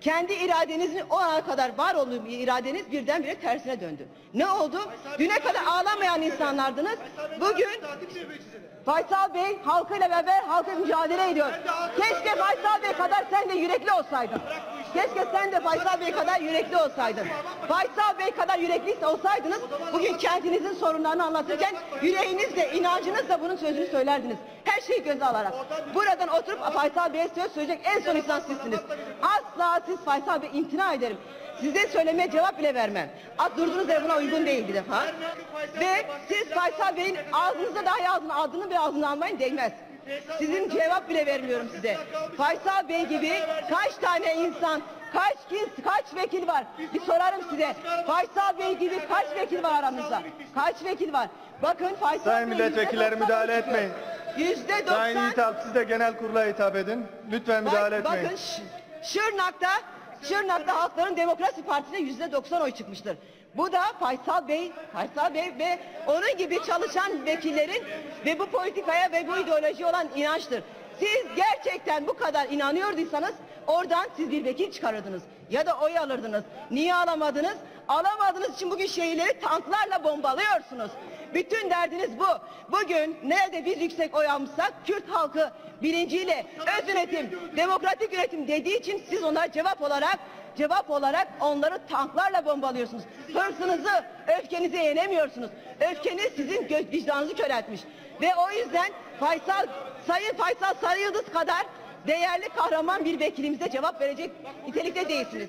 Kendi iradenizin o ana kadar var olduğu bir iradeniz birdenbire tersine döndü. Ne oldu? Düne kadar ağlamayan insanlardınız. Bugün Faysal Bey halkıyla beraber halka mücadele ediyor. Keşke Faysal Bey kadar sen de yürekli olsaydın. Keşke sen de Faysal Bey kadar yürekli olsaydın. Faysal Bey kadar yürekli olsaydınız bugün kentinizin sorunlarını anlatırken yüreğinizle, inancınızla bunun sözünü söylerdiniz. Her şeyi göze alarak. Buradan oturup Faysal Bey'e söz söyleyecek en son insan sizsiniz. Siz Faysal Bey imtina ederim. Size söylemeye cevap bile vermem. At durduğunuz yer buna uygun değil bir defa. Ve siz Faysal Bey'in ağzınıza dahi ağzını, adını bir ağzını almayın değmez. Sizin cevap bile vermiyorum size. Faysal Bey gibi kaç tane insan, kaç kişi, kaç vekil var? Bir sorarım size. Faysal Bey gibi kaç vekil var aramızda? Kaç vekil var? Bakın Faysal Sayın Bey milletvekilleri yüzde müdahale etmeyin. Yüzde Sayın doksan. Yiğit Alp siz de genel kurula hitap edin. Lütfen müdahale Bak- etmeyin. Bakın Şırnak'ta Şırnak'ta Halkların Demokrasi Partisi'ne yüzde 90 oy çıkmıştır. Bu da Faysal Bey, Faysal Bey ve onun gibi çalışan vekillerin ve bu politikaya ve bu ideoloji olan inançtır. Siz gerçekten bu kadar inanıyorduysanız oradan siz bir vekil çıkarırdınız ya da oy alırdınız. Niye alamadınız? Alamadığınız için bugün şehirleri tanklarla bombalıyorsunuz. Bütün derdiniz bu. Bugün nerede biz yüksek oy almışsak Kürt halkı bilinciyle öz yönetim, demokratik yönetim dediği için siz onlara cevap olarak cevap olarak onları tanklarla bombalıyorsunuz. Hırsınızı, öfkenizi yenemiyorsunuz. Öfkeniz sizin gö- vicdanınızı köreltmiş. Ve o yüzden Faysal, Sayın Faysal Sarıyıldız kadar değerli kahraman bir vekilimize cevap verecek nitelikte değilsiniz.